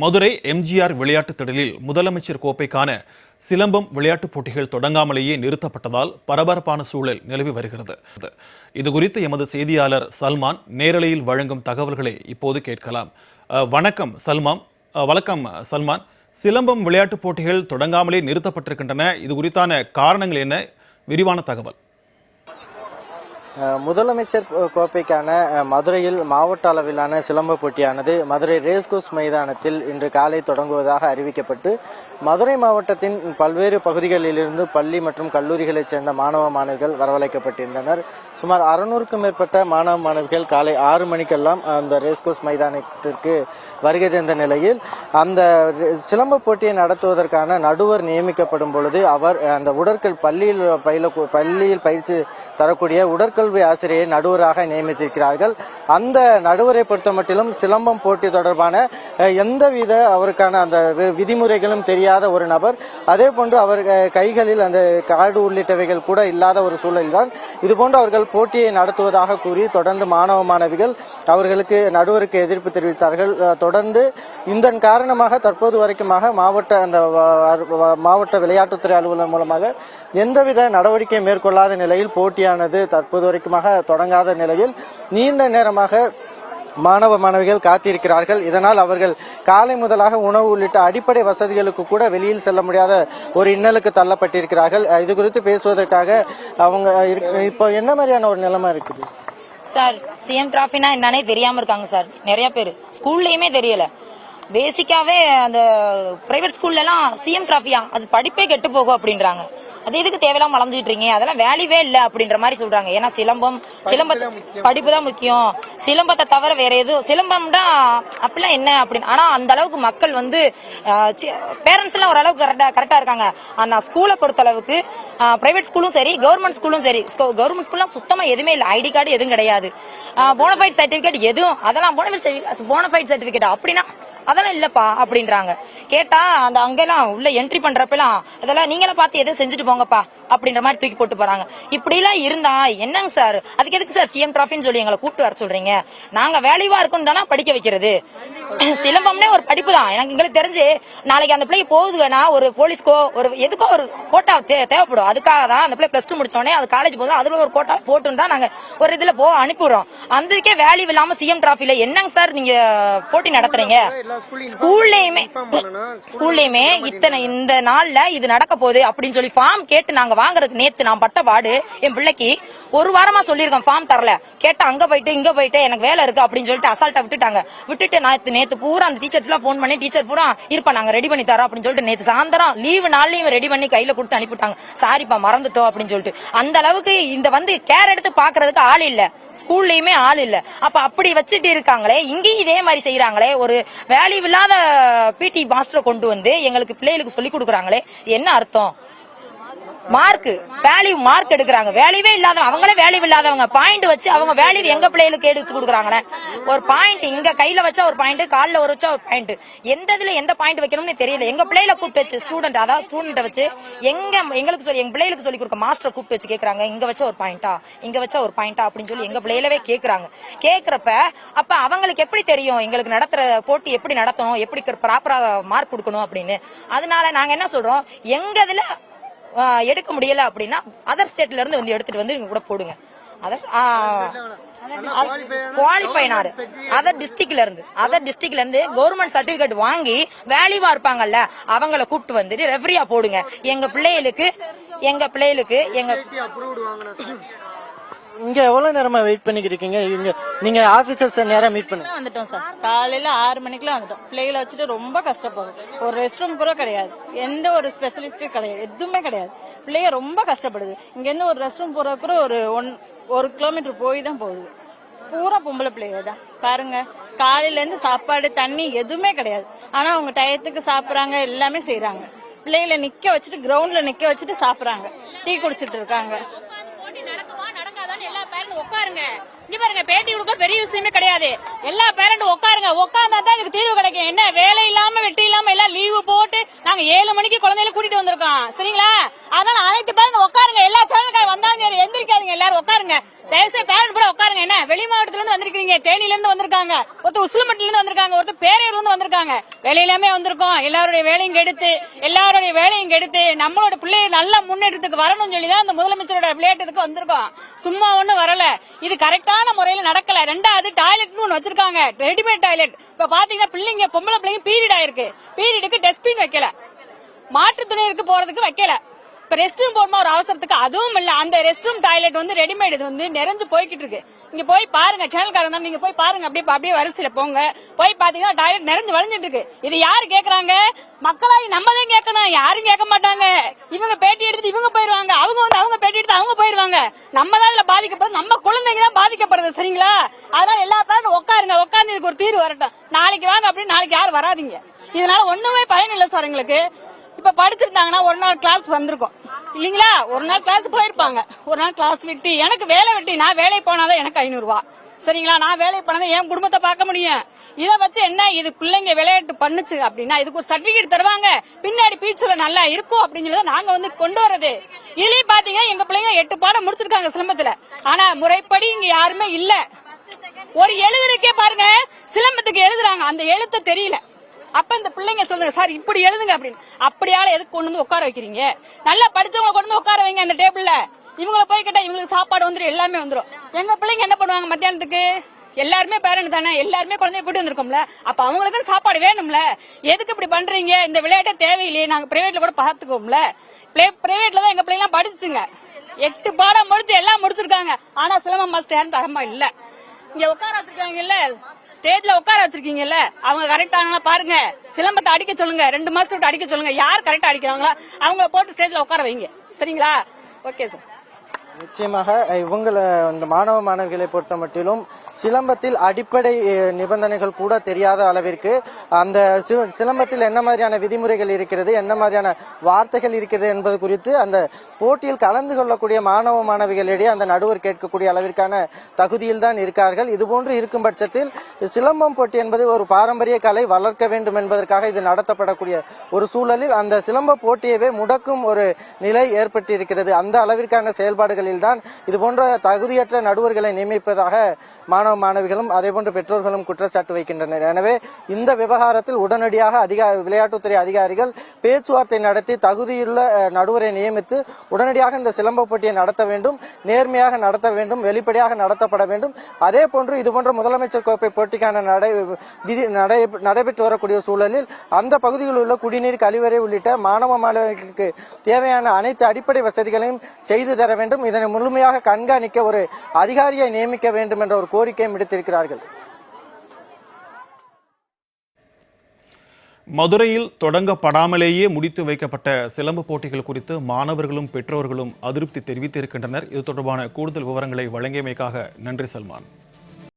மதுரை எம்ஜிஆர் விளையாட்டுத் திடலில் முதலமைச்சர் கோப்பைக்கான சிலம்பம் விளையாட்டுப் போட்டிகள் தொடங்காமலேயே நிறுத்தப்பட்டதால் பரபரப்பான சூழல் நிலவி வருகிறது. இது குறித்து எமது செய்தியாளர் சல்மான் நேரலையில் வழங்கும் தகவல்களை இப்போது கேட்கலாம். வணக்கம் சல்மான் வணக்கம் சல்மான். சிலம்பம் விளையாட்டுப் போட்டிகள் தொடங்காமலே நிறுத்தப்பட்டிருக்கின்றன. இது குறித்தான காரணங்கள் என்ன? விரிவான தகவல். முதலமைச்சர் கோப்பைக்கான மதுரையில் மாவட்ட அளவிலான சிலம்ப போட்டியானது மதுரை ரேஸ்கோஸ் மைதானத்தில் இன்று காலை தொடங்குவதாக அறிவிக்கப்பட்டு மதுரை மாவட்டத்தின் பல்வேறு பகுதிகளிலிருந்து பள்ளி மற்றும் கல்லூரிகளைச் சேர்ந்த மாணவ மாணவிகள் வரவழைக்கப்பட்டிருந்தனர். சுமார் அறுநூறுக்கும் மேற்பட்ட மாணவ மாணவிகள் காலை ஆறு மணிக்கெல்லாம் அந்த ரேஸ்கோஸ் மைதானத்திற்கு வருகை தந்த நிலையில் அந்த சிலம்ப போட்டியை நடத்துவதற்கான நடுவர் நியமிக்கப்படும் பொழுது அவர் அந்த உடற்கல் பள்ளியில் பயில பள்ளியில் பயிற்சி தரக்கூடிய உடற்கல்வி ஆசிரியை நடுவராக நியமித்திருக்கிறார்கள். அந்த நடுவரை பொறுத்த மட்டிலும் சிலம்பம் போட்டி தொடர்பான எந்தவித அவருக்கான அந்த வி- விதிமுறைகளும் தெரியாத ஒரு நபர். அதே போன்று அவர் கைகளில் அந்த காடு உள்ளிட்டவைகள் கூட இல்லாத ஒரு சூழலில்தான் இதுபோன்று அவர்கள் போட்டியை நடத்துவதாக கூறி தொடர்ந்து மாணவ மாணவிகள் அவர்களுக்கு நடுவருக்கு எதிர்ப்பு தெரிவித்தார்கள். தொடர்ந்து இதன் காரணமாக தற்போது வரைக்குமாக மாவட்ட அந்த மாவட்ட விளையாட்டுத்துறை அலுவலர் மூலமாக எந்தவித நடவடிக்கை மேற்கொள்ளாத நிலையில் போட்டியானது தற்போது வரைக்குமாக தொடங்காத நிலையில் நீண்ட நேரமாக மாணவ மாணவிகள் காத்திருக்கிறார்கள். இதனால் அவர்கள் காலை முதலாக உணவு உள்ளிட்ட அடிப்படை வசதிகளுக்கு கூட வெளியில் செல்ல முடியாத ஒரு இன்னலுக்கு தள்ளப்பட்டிருக்கிறார்கள். இது குறித்து பேசுவதற்காக அவங்க இப்போ என்ன மாதிரியான ஒரு நிலைமை இருக்குது? சார் சிஎம் டிராஃபினா என்னன்னே தெரியாம இருக்காங்க சார். நிறைய பேர். ஸ்கூல்லயுமே தெரியல. பேசிக்காவே அந்த பிரைவேட் ஸ்கூல்ல எல்லாம் சிஎம் டிராஃபியா அது படிப்பே கெட்டு போகும் அப்படின்றாங்க. அது எதுக்கு தேவையில்லாம வளர்ந்துட்டு இருக்கீங்க? அதெல்லாம் வேல்யூவே இல்ல அப்படின்ற மாதிரி சொல்றாங்க. ஏன்னா சிலம்பம் சிலம்ப படிப்பு தான் முக்கியம். சிலம்பத்தை தவிர வேற எதுவும் சிலம்பம்னா அப்படிலாம் என்ன அப்படின்னு ஆனா அந்த அளவுக்கு மக்கள் வந்து பேரண்ட்ஸ் எல்லாம் ஓரளவுக்கு கரெக்டா கரெக்டா இருக்காங்க. ஆனா ஸ்கூலை பொறுத்த அளவுக்கு பிரைவேட் ஸ்கூலும் சரி கவர்மெண்ட் ஸ்கூலும் சரி கவர்மெண்ட் ஸ்கூல்லாம் சுத்தமா எதுவுமே இல்லை. ஐடி கார்டு எதுவும் கிடையாது. போனஃபைட் சர்டிபிகேட் எதுவும் அதெல்லாம் போனஃபைட் போனஃபைட் சர்டிபிகேட் அப்படின்னா அதெல்லாம் இல்லப்பா அப்படின்றாங்க. கேட்டா அந்த அங்கெல்லாம் உள்ள என்ட்ரி பண்றப்பெல்லாம் அதெல்லாம் நீங்களும் பார்த்து எதை செஞ்சுட்டு போங்கப்பா அப்படின்ற மாதிரி தூக்கி போட்டு போறாங்க. இப்படி எல்லாம் இருந்தா என்னங்க சார் அதுக்கு எதுக்கு சார் சிஎம் டிராஃபின்னு சொல்லி எங்களை கூப்பிட்டு வர சொல்றீங்க? நாங்க வேலைவா இருக்கணும் தானே படிக்க வைக்கிறது? சிலம்பம்னே ஒரு படிப்பு தான் எனக்கு எங்களுக்கு தெரிஞ்சு நாளைக்கு அந்த பிள்ளை போகுதுன்னா ஒரு போலீஸ்க்கோ ஒரு எதுக்கோ ஒரு கோட்டா தே- தேவைப்படும். அதுக்காக தான் அந்த பிள்ளை பிளஸ் டூ முடிச்ச உடனே அது காலேஜ் போதும் அதுல ஒரு கோட்டா போட்டுன்னு தான் நாங்க ஒரு இதுல போ அனுப்பிடுறோம் அந்தக்கே வேல்யூ இல்லாம சிஎம் டிராஃபில என்னங்க சார் நீங்க போட்டி நடத்துறீங்க? ஸ்கூல்லயுமே ஸ்கூல்லயுமே இத்தனை இந்த நாள்ல இது நடக்க போகுது அப்படின்னு சொல்லி ஃபார்ம் கேட்டு நாங்க வாங்குறதுக்கு நேத்து நான் பட்ட பாடு என் பிள்ளைக்கு ஒரு வாரமா சொல்லியிருக்கேன் ஃபார்ம் தரல. கேட்டா அங்க போயிட்டு இங்க போயிட்டு எனக்கு வேலை இருக்கு அப்படின்னு சொல்லிட்டு அசால்ட்டா விட்டுட்டாங்க. விட்டுட்டு நான் நேத்து பூரா அந்த டீச்சர்ஸ் எல்லாம் போன் பண்ணி டீச்சர் பூரா இருப்பா நாங்க ரெடி பண்ணி தரோம் அப்படின்னு சொல்லிட்டு நேத்து சாயந்தரம் லீவு நாள்லயும் ரெடி பண்ணி கையில கொடுத்து அனுப்பிட்டாங்க சாரிப்பா மறந்துட்டோம் அப்படின்னு சொல்லிட்டு. அந்த அளவுக்கு இந்த வந்து கேர் எடுத்து பாக்குறதுக்கு ஆள் இல்ல. ஸ்கூல்லயுமே ஆள் இல்ல. அப்ப அப்படி வச்சுட்டு இருக்காங்களே இங்கேயும் இதே மாதிரி செய்யறாங்களே ஒரு வேல்யூ இல்லாத பிடி மாஸ்டரை கொண்டு வந்து எங்களுக்கு பிள்ளைகளுக்கு சொல்லி கொடுக்குறாங்களே என்ன அர்த்தம்? மார்க் வேல்யூ மார்க் எடுக்கிறாங்க. வேல்யூவே இல்லாத அவங்களே வேல்யூ இல்லாதவங்க. பாயிண்ட் வச்சு அவங்க வேல்யூ எங்க பிள்ளைகளுக்கு எடுத்து கொடுக்குறாங்கன்னு. ஒரு பாயிண்ட் இங்க கையில வச்சா ஒரு பாயிண்ட் கால்ல ஒரு வச்சா ஒரு பாயிண்ட் எந்த இதுல எந்த பாயிண்ட் வைக்கணும்னு தெரியல. எங்க பிள்ளைகளை கூப்பிட்டு வச்சு ஸ்டூடெண்ட் அதாவது ஸ்டூடெண்ட்டை வச்சு எங்க எங்களுக்கு சொல்லி எங்க பிள்ளைகளுக்கு சொல்லி கொடுக்க மாஸ்டர் கூப்பிட்டு வச்சு கேக்குறாங்க. இங்க வச்சா ஒரு பாயிண்டா இங்க வச்சா ஒரு பாயிண்டா அப்படின்னு சொல்லி எங்க பிள்ளைகளவே கேக்குறாங்க. கேக்குறப்ப அப்ப அவங்களுக்கு எப்படி தெரியும்? எங்களுக்கு நடத்துற போட்டி எப்படி நடத்தணும்? எப்படி ப்ராப்பரா மார்க் கொடுக்கணும் அப்படின்னு. அதனால நாங்க என்ன சொல்றோம்? எங்க இதுல எடுக்க முடியல அப்படின்னா அதர் ஸ்டேட்ல இருந்து வந்து எடுத்துட்டு வந்து இங்க கூட போடுங்க. அதர் குவாலிஃபைனாரு அதர் டிஸ்ட்ரிக்ட்ல இருந்து அதர் டிஸ்ட்ரிக்ட்ல இருந்து கவர்மெண்ட் சர்டிபிகேட் வாங்கி வேல்யூவா இருப்பாங்கல்ல அவங்கள கூப்பிட்டு வந்துட்டு ரெஃபரியா போடுங்க. எங்க பிள்ளைகளுக்கு எங்க பிள்ளைகளுக்கு எங்க இங்க எவ்வளவு நேரமா வெயிட் பண்ணிக்கிட்டு இருக்கீங்க? இங்க நீங்க ஆபீசர்ஸ் நேரம் மீட் பண்ணுங்க. வந்துட்டோம் சார் காலையில ஆறு மணிக்கெல்லாம் வந்துட்டோம். பிள்ளைகளை வச்சுட்டு ரொம்ப கஷ்டப்படுது. ஒரு ரெஸ்ட் ரூம் கூட கிடையாது. எந்த ஒரு ஸ்பெஷலிஸ்டும் கிடையாது. எதுவுமே கிடையாது. பிள்ளைங்க ரொம்ப கஷ்டப்படுது. இங்க இருந்து ஒரு ரெஸ்ட் ரூம் போற கூட ஒரு ஒன் ஒரு கிலோமீட்டர் போய் தான் போகுது. பூரா பொம்பளை பிள்ளைங்க தான். பாருங்க காலையில இருந்து சாப்பாடு தண்ணி எதுவுமே கிடையாது. ஆனா அவங்க டயத்துக்கு சாப்பிடுறாங்க எல்லாமே செய்யறாங்க பிள்ளைகளை நிக்க வச்சுட்டு கிரவுண்ட்ல நிக்க வச்சுட்டு சாப்பிடுறாங்க. டீ குடிச்சிட்டு இருக்காங்க போட்டி நடக்குமா நடக்காதான்னு எல்லா பேரண்ட் உட்காருங்க. இங்க பாருங்க பேட்டி கொடுக்க பெரிய விஷயமே கிடையாது. எல்லா பேரண்டும் உட்காருங்க. உட்கார்ந்தா தான் இதுக்கு தீர்வு கிடைக்கும். என்ன வேலை இல்லாம வெட்டி இல்லாம எல்லாம் லீவு போட்டு நாங்க ஏழு மணிக்கு குழந்தைகளை கூட்டிட்டு வந்திருக்கோம். சரிங்களா? அதனால அனைத்து பேரண்ட் உட்காருங்க. எல்லா சேனல்கார வந்த தயவுசெய்து பேரண்ட் கூட உட்காருங்க. என்ன? வெளி மாவட்டத்துல இருந்து வந்திருக்கீங்க தேனில இருந்து வந்திருக்காங்க. ஒருத்தர் உசிலமட்டில இருந்து வந்திருக்காங்க. ஒருத்தர் பேரையூர்ல இருந்து வந்திருக்காங்க. வெளியிலுமே வந்திருக்கோம். எல்லாருடைய வேலையும் கெடுத்து எல்லாருடைய வேலையும் கெடுத்து நம்மளோட பிள்ளைகள் நல்ல முன்னேற்றத்துக்கு வரணும்னு சொல்லி தான் இந்த முதலமைச்சரோட விளையாட்டுக்கு வந்திருக்கோம். சும்மா ஒண்ணு வரல. இது கரெக்டான முறையில நடக்கல. ரெண்டாவது டாய்லெட்னு ஒண்ணு வச்சிருக்காங்க. ரெடிமேட் டாய்லெட் இப்ப பாத்தீங்கன்னா பிள்ளைங்க பொம்பளை பிள்ளைங்க பீரியட் ஆயிருக்கு. பீரியடுக்கு டஸ்ட்பின் வைக்கல. மாற்று துணைக்கு போறதுக்கு வைக்கல. இப்ப ரெஸ்ட் ரூம் போகணுமா ஒரு அவசரத்துக்கு? அதுவும் இல்ல. அந்த ரெஸ்ட் ரூம் டாய்லெட் வந்து ரெடிமேட் இது வந்து நிறைஞ்சு போய்கிட்டு இருக்கு நீங்க போய் பாருங்க சேனல்காரங்க தான். நீங்க போய் பாருங்க. அப்படியே அப்படியே வரிசையில போங்க. போய் பாத்தீங்கன்னா டாய்லெட் நிறைஞ்சு வளைஞ்சிட்டு இருக்கு இது யாரு கேக்குறாங்க? மக்களாகி நம்ம தான் கேட்கணும். யாரும் கேட்க மாட்டாங்க. இவங்க பேட்டி எடுத்து இவங்க போயிருவாங்க. அவங்க வந்து அவங்க பேட்டி எடுத்து அவங்க போயிருவாங்க. நம்ம தான் இதுல பாதிக்கப்படுறது. நம்ம குழந்தைங்க தான் பாதிக்கப்படுறது. சரிங்களா? அதனால எல்லா பேரும் உட்காருங்க. உட்காந்து இதுக்கு ஒரு தீர்வு வரட்டும். நாளைக்கு வாங்க அப்படின்னு நாளைக்கு யாரும் வராதீங்க. இதனால ஒண்ணுமே பயன் இல்லை சார் எங்களுக்கு. இப்ப படிச்சிருந்தாங்கன்னா ஒரு நாள் கிளாஸ் வந்திருக்கும். இல்லீங்களா? ஒரு நாள் கிளாஸ் போயிருப்பாங்க. ஒரு நாள் கிளாஸ் விட்டு எனக்கு வேலை வெட்டி நான் வேலைக்கு போனாதான் எனக்கு ஐநூறு ரூபா சரிங்களா? நான் வேலைக்கு போனாதான் என் குடும்பத்தை பார்க்க முடியும். இதை வச்சு என்ன இது பிள்ளைங்க விளையாட்டு பண்ணுச்சு அப்படின்னா இதுக்கு ஒரு சர்டிபிகேட் தருவாங்க. பின்னாடி பீச்சுல நல்லா இருக்கும் அப்படின்னு சொல்லி நாங்க வந்து கொண்டு வர்றது. இதுலயும் பாத்தீங்கன்னா எங்க பிள்ளைங்க எட்டு பாடம் முடிச்சிருக்காங்க சிலம்பத்துல. ஆனா முறைப்படி இங்க யாருமே இல்ல. ஒரு எழுதுறதுக்கே பாருங்க சிலம்பத்துக்கு எழுதுறாங்க. அந்த எழுத்த தெரியல. அப்ப இந்த பிள்ளைங்க சொல்லுங்க சார் இப்படி எழுதுங்க அப்படின்னு. அப்படியால எதுக்கு கொண்டு வந்து உட்கார வைக்கிறீங்க? நல்லா படிச்சவங்க கொண்டு வந்து உட்கார வைங்க அந்த டேபிள்ல. இவங்கள போய் கேட்டா இவங்களுக்கு சாப்பாடு வந்துடும் எல்லாமே வந்துடும் எங்க பிள்ளைங்க என்ன பண்ணுவாங்க மத்தியானத்துக்கு? எல்லாருமே பேரண்ட் தானே எல்லாருமே குழந்தைய போட்டு வந்திருக்கோம்ல. அப்ப அவங்களுக்கு சாப்பாடு வேணும்ல. எதுக்கு இப்படி பண்றீங்க? இந்த விளையாட்டே தேவையில்லையே நாங்க பிரைவேட்ல கூட பாத்துக்கோம்ல பிரைவேட்ல தான் எங்க பிள்ளைங்க படிச்சுங்க. எட்டு பாடம் முடிச்சு எல்லாம் முடிச்சிருக்காங்க. ஆனா சிலம்பம் மாஸ்டர் யாரும் தரமா இல்ல. இங்க உட்கார வச்சிருக்காங்கல்ல. ஸ்டேஜ்ல உட்கார வச்சிருக்கீங்கல்ல அவங்க கரெக்டான பாருங்க. சிலம்பத்தை அடிக்க சொல்லுங்க ரெண்டு மாசம் விட்டு அடிக்க சொல்லுங்க. யார் கரெக்டா அடிக்கிறாங்களோ அவங்கள போட்டு ஸ்டேஜ்ல உட்கார வைங்க. சரிங்களா? ஓகே சார் நிச்சயமாக இவங்களை இந்த மாணவ மாணவிகளை பொறுத்த மட்டிலும் சிலம்பத்தில் அடிப்படை நிபந்தனைகள் கூட தெரியாத அளவிற்கு அந்த சிலம்பத்தில் என்ன மாதிரியான விதிமுறைகள் இருக்கிறது என்ன மாதிரியான வார்த்தைகள் இருக்கிறது என்பது குறித்து அந்த போட்டியில் கலந்து கொள்ளக்கூடிய மாணவ மாணவிகளிடையே அந்த நடுவர் கேட்கக்கூடிய அளவிற்கான தகுதியில் தான் இருக்கார்கள். இதுபோன்று இருக்கும் பட்சத்தில் சிலம்பம் போட்டி என்பது ஒரு பாரம்பரிய கலை வளர்க்க வேண்டும் என்பதற்காக இது நடத்தப்படக்கூடிய ஒரு சூழலில் அந்த சிலம்ப போட்டியவே முடக்கும் ஒரு நிலை ஏற்பட்டிருக்கிறது. அந்த அளவிற்கான செயல்பாடுகளில் தான் இது போன்ற தகுதியற்ற நடுவர்களை நியமிப்பதாக மாணவ மாணவிகளும் அதேபோன்று பெற்றோர்களும் குற்றச்சாட்டு வைக்கின்றனர். எனவே இந்த விவகாரத்தில் உடனடியாக அதிகாரி விளையாட்டுத்துறை அதிகாரிகள் பேச்சுவார்த்தை நடத்தி தகுதியுள்ள நடுவரை நியமித்து உடனடியாக இந்த சிலம்ப போட்டியை நடத்த வேண்டும் நேர்மையாக நடத்த வேண்டும் வெளிப்படையாக நடத்தப்பட வேண்டும். அதே போன்று இதுபோன்ற முதலமைச்சர் கோப்பை போட்டிக்கான நடை விதி நடை நடைபெற்று வரக்கூடிய சூழலில் அந்த பகுதியில் உள்ள குடிநீர் கழிவறை உள்ளிட்ட மாணவ மாணவர்களுக்கு தேவையான அனைத்து அடிப்படை வசதிகளையும் செய்து தர வேண்டும். இதனை முழுமையாக கண்காணிக்க ஒரு அதிகாரியை நியமிக்க வேண்டும் என்ற ஒரு கோரிக்கை கோரிக்கையும் விடுத்திருக்கிறார்கள். மதுரையில் தொடங்கப்படாமலேயே முடித்து வைக்கப்பட்ட சிலம்பு போட்டிகள் குறித்து மாணவர்களும் பெற்றோர்களும் அதிருப்தி தெரிவித்திருக்கின்றனர். இது தொடர்பான கூடுதல் விவரங்களை வழங்கியமைக்காக நன்றி சல்மான்.